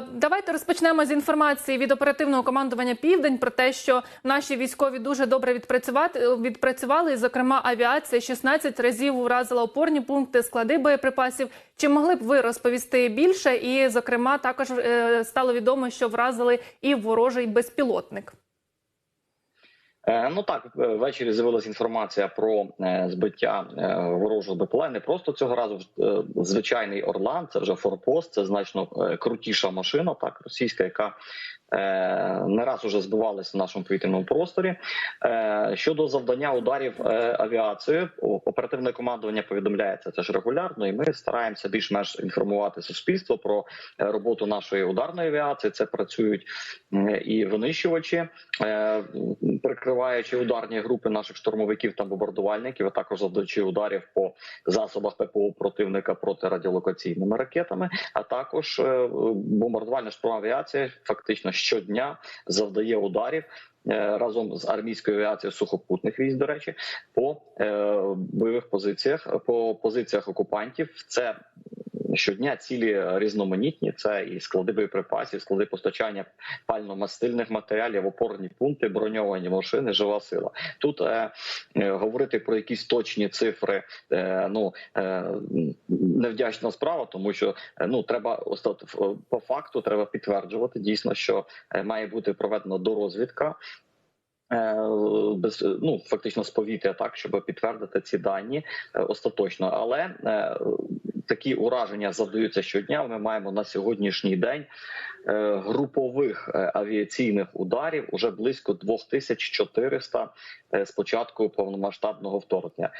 Е, Давайте розпочнемо з інформації від оперативного командування Південь про те, що наші військові дуже добре відпрацювати відпрацювали. І, зокрема, авіація 16 разів уразила опорні пункти, склади боєприпасів. Чи могли б ви розповісти більше? І, зокрема, також е, стало відомо, що вразили і ворожий безпілотник. Е, Ну так е, ввечері з'явилася інформація про е, збиття ворожого БПЛА. Не просто цього разу звичайний Орлан, це вже форпост, це значно крутіша машина, так російська, яка не раз уже збивалася в нашому повітряному просторі. Е, Щодо завдання ударів е, авіацією, оперативне командування повідомляється це ж регулярно, і ми стараємося більш-менш інформувати суспільство про е, роботу нашої ударної авіації. Це працюють е, і винищувачі. Е, прикриваючи ударні групи наших штурмовиків та бомбардувальників, а також завдаючи ударів по засобах ППО противника протирадіолокаційними ракетами, а також е, бомбардувальна штурмова авіація фактично щодня завдає ударів. е, Разом з армійською авіацією сухопутних військ, до речі, по е, бойових позиціях, по позиціях окупантів, це щодня цілі різноманітні. Це і склади боєприпасів, склади постачання пально-мастильних матеріалів, опорні пункти, броньовані машини, жива сила. Тут е, е, говорити про якісь точні цифри, е, ну е, невдячна справа, тому що е, ну треба остат- по факту треба підтверджувати дійсно, що е, має бути проведена дорозвідка. е, Без ну фактично з повітря, так щоб підтвердити ці дані е, остаточно, але е, такі ураження завдаються щодня. Ми маємо на сьогоднішній день е, групових е, авіаційних ударів уже близько 2400 е, з початку повномасштабного вторгнення.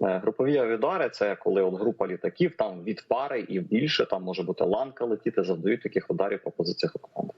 Групові авіадари це коли от група літаків там від пари і більше там може бути ланка летіти, завдають таких ударів по позиціях окупантів.